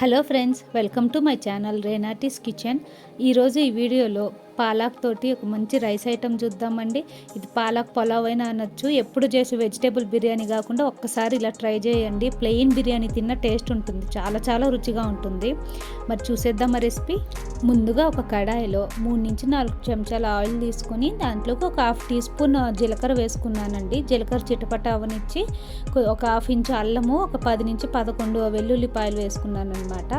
Hello friends welcome to my channel Renati's kitchen. ఈరోజు ఈ వీడియోలో పాలక్ తోటి ఒక మంచి రైస్ ఐటమ్ చూద్దామండి. ఇది పాలాక్ పులావ్ అయినా అనొచ్చు. ఎప్పుడు చేసే వెజిటేబుల్ బిర్యానీ కాకుండా ఒక్కసారి ఇలా ట్రై చేయండి. ప్లెయిన్ బిర్యానీ తిన్న టేస్ట్ ఉంటుంది. చాలా చాలా రుచిగా ఉంటుంది. మరి చూసేద్దాం ఆ రెసిపీ. ముందుగా ఒక కడాయిలో మూడు నుంచి నాలుగు చెంచాల ఆయిల్ తీసుకొని దాంట్లోకి ఒక హాఫ్ టీ స్పూన్ జీలకర్ర వేసుకున్నానండి. జీలకర్ర చిటపట అవనిచ్చి ఒక హాఫ్ ఇంచు అల్లము ఒక పది నుంచి పదకొండు వెల్లుల్లిపాయలు వేసుకున్నాను అనమాట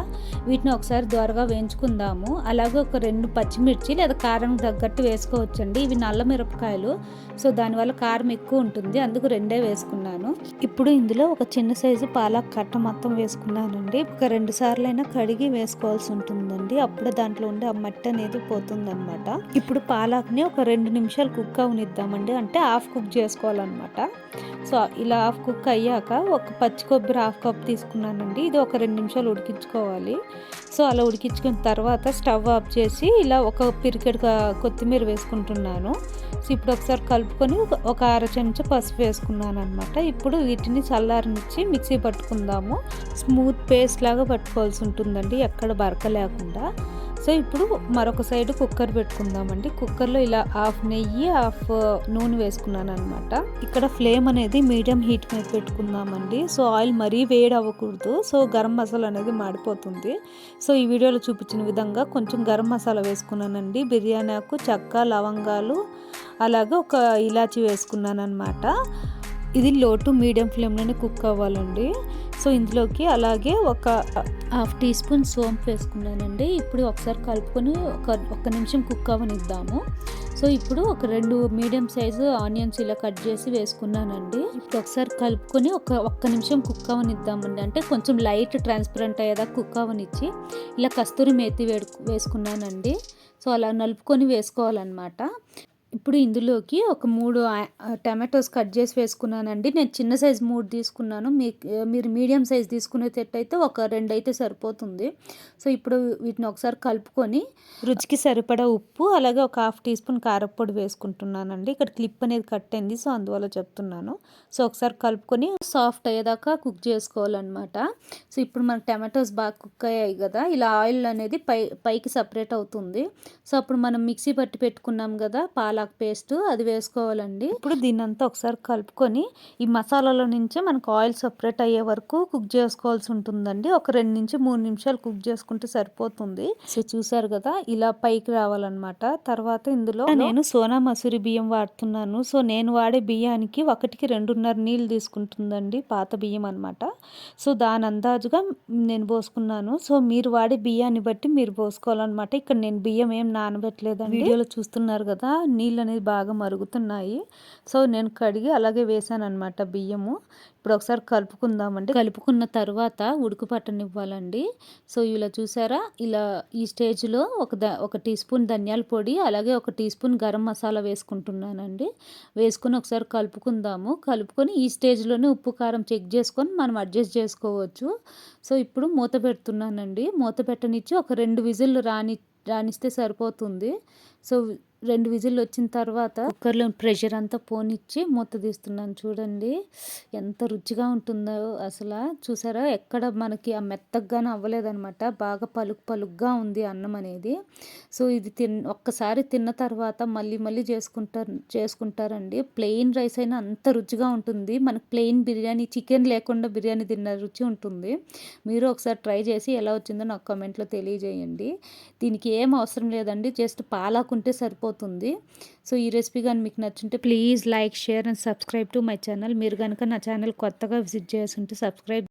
వీటిని ఒకసారి దోరగా వేయించుకుందాము. అలాగే ఒక రెండు పచ్చిమిర్చి లేదా కారం తగ్గట్టు వేసుకోవచ్చండి. ఇవి నల్ల మిరపకాయలు. సో దానివల్ల కారం ఎక్కువ ఉంటుంది. అందుకు రెండే వేసుకున్నాను. ఇప్పుడు ఇందులో ఒక చిన్న సైజు పాలక్ కట్ట మొత్తం వేసుకున్నానండి. ఒక రెండు సార్లు అయినా కడిగి వేసుకోవాల్సి ఉంటుందండి. అప్పుడే దాంట్లో ఉండే ఆ మట్టి అనేది పోతుందన్నమాట. ఇప్పుడు పాలక్ని ఒక రెండు నిమిషాలు కుక్ అవనిద్దామండి. అంటే హాఫ్ కుక్ చేసుకోవాలన్నమాట. సో ఇలా హాఫ్ కుక్ అయ్యాక ఒక పచ్చి కొబ్బరి హాఫ్ కప్ తీసుకున్నానండి. ఇది ఒక రెండు నిమిషాలు ఉడికించుకోవాలి. సో అలా ఉడికించుకున్న తర్వాత స్టవ్ ఆఫ్ చేసి ఇలా ఒక పిరికెడ్ కొత్తిమీర వేసుకుంటున్నాను. సో ఇప్పుడు ఒకసారి కలుపుకొని ఒక అర చెంచా పసుపు వేసుకున్నాను అనమాట ఇప్పుడు వీటిని చల్లారనిచ్చి మిక్సీ పట్టుకుందాము. స్మూత్ పేస్ట్ లాగా పట్టుకోవాల్సి ఉంటుందండి ఎక్కడ బరక లేకుండా సో ఇప్పుడు మరొక సైడ్ కుక్కర్ పెట్టుకుందామండి. కుక్కర్లో ఇలా హాఫ్ నెయ్యి హాఫ్ నూనె వేసుకున్నాను అనమాట ఇక్కడ ఫ్లేమ్ అనేది మీడియం హీట్ మీద పెట్టుకుందామండి. సో ఆయిల్ మరీ వేడి అవ్వకూడదు. సో గరం మసాలా అనేది మాడిపోతుంది. సో ఈ వీడియోలో చూపించిన విధంగా కొంచెం గరం మసాలా వేసుకున్నానండి. బిర్యానీ ఆకు చెక్క లవంగాలు అలాగే ఒక ఇలాచి వేసుకున్నాను అనమాట ఇది లో టు మీడియం ఫ్లేమ్లోనే కుక్ అవ్వాలండి. సో ఇందులోకి అలాగే ఒక హాఫ్ టీ స్పూన్ సోంపు వేసుకున్నానండి. ఇప్పుడు ఒకసారి కలుపుకొని ఒక ఒక్క నిమిషం కుక్ అవనిద్దాము. సో ఇప్పుడు ఒక రెండు మీడియం సైజు ఆనియన్స్ ఇలా కట్ చేసి వేసుకున్నానండి. ఇప్పుడు ఒకసారి కలుపుకొని ఒక ఒక్క నిమిషం కుక్ అవనిద్దామండి. అంటే కొంచెం లైట్ ట్రాన్స్పరెంట్ అయ్యేదా కుక్ అవనిచ్చి ఇలా కస్తూరి మేతి వేసుకున్నానండి. సో అలా నలుపుకొని వేసుకోవాలన్నమాట. ఇప్పుడు ఇందులోకి ఒక మూడు టమాటోస్ కట్ చేసి వేసుకున్నానండి. నేను చిన్న సైజ్ మూడు తీసుకున్నాను. మీ మీరు మీడియం సైజ్ తీసుకునేటట్టయితే ఒక రెండు అయితే సరిపోతుంది. సో ఇప్పుడు వీటిని ఒకసారి కలుపుకొని రుచికి సరిపడా ఉప్పు అలాగే ఒక హాఫ్ టీ స్పూన్ కారపొడి వేసుకుంటున్నానండి. ఇక్కడ క్లిప్ అనేది కట్ అయింది సో అందువల్ల చెప్తున్నాను. సో ఒకసారి కలుపుకొని సాఫ్ట్ అయ్యేదాకా కుక్ చేసుకోవాలన్నమాట. సో ఇప్పుడు మన టమాటోస్ బాగా కుక్ అయ్యాయి కదా ఇలా ఆయిల్ అనేది పై పైకి సపరేట్ అవుతుంది. సో అప్పుడు మనం మిక్సీ పట్టి పెట్టుకున్నాం కదా పాల పాలాక్ పేస్ట్ అది వేసుకోవాలండి. ఇప్పుడు దీన్ని అంతా ఒకసారి కలుపుకొని ఈ మసాలాలో నుంచి మనకు ఆయిల్ సపరేట్ అయ్యే వరకు కుక్ చేసుకోవాల్సి ఉంటుందండి. ఒక రెండు నుంచి మూడు నిమిషాలు కుక్ చేసుకుంటే సరిపోతుంది. సో చూసారు కదా ఇలా పైకి రావాలన్నమాట. తర్వాత ఇందులో నేను సోనా మసూరి బియ్యం వాడుతున్నాను. సో నేను వాడే బియ్యానికి ఒకటికి రెండున్నర నీళ్ళు తీసుకుంటుందండి పాత బియ్యం అనమాట సో దాని అందాజుగా నేను పోసుకున్నాను. సో మీరు వాడే బియ్యాన్ని బట్టి మీరు పోసుకోవాలన్నమాట. ఇక్కడ నేను బియ్యం ఏం నానబెట్టలేదండి. వీడియోలో చూస్తున్నారు కదా నీ నీళ్ళు అనేది బాగా మరుగుతున్నాయి. సో నేను కడిగి అలాగే వేసాను అనమాట బియ్యము. ఇప్పుడు ఒకసారి కలుపుకుందామండి. కలుపుకున్న తర్వాత ఉడుకు పట్టనివ్వాలండి సో ఇలా చూసారా? ఇలా ఈ స్టేజ్లో ఒక ద ఒక టీ స్పూన్ ధనియాల పొడి అలాగే ఒక టీ స్పూన్ గరం మసాలా వేసుకుంటున్నానండి. వేసుకొని ఒకసారి కలుపుకుందాము. కలుపుకొని ఈ స్టేజ్లోనే ఉప్పు కారం చెక్ చేసుకొని మనం అడ్జస్ట్ చేసుకోవచ్చు. సో ఇప్పుడు మూత పెడుతున్నానండి. మూత పెట్టనిచ్చి ఒక రెండు విజిల్లు రాని రానిస్తే సరిపోతుంది. సో రెండు విజిల్లు వచ్చిన తర్వాత కుక్కర్లో ప్రెషర్ అంతా పోనిచ్చి మూత తీస్తున్నాను చూడండి. ఎంత రుచిగా ఉంటుందో అసలు. చూసారా? ఎక్కడ మనకి ఆ మెత్తగానే అవ్వలేదనమాట బాగా పలుకు పలుగ్గా ఉంది అన్నం అనేది. సో ఇది తిన్ ఒక్కసారి తిన్న తర్వాత మళ్ళీ మళ్ళీ చేసుకుంటారు చేసుకుంటారండి. ప్లెయిన్ రైస్ అయినా అంత రుచిగా ఉంటుంది. మనకు ప్లెయిన్ బిర్యానీ చికెన్ లేకుండా బిర్యానీ తిన్న రుచి ఉంటుంది. మీరు ఒకసారి ట్రై చేసి ఎలా వచ్చిందో నాకు కామెంట్లో తెలియజేయండి. దీనికి ఏం అవసరం లేదండి. జస్ట్ పాలాకుంటే సరిపోతుంది. సరిపోతుంది సో ఈ రెసిపీ కానీ మీకు నచ్చుంటే please like share and subscribe to my channel. మీరు కనుక నా ఛానల్ కొత్తగా విజిట్ చేస్తుంటే సబ్స్క్రైబ్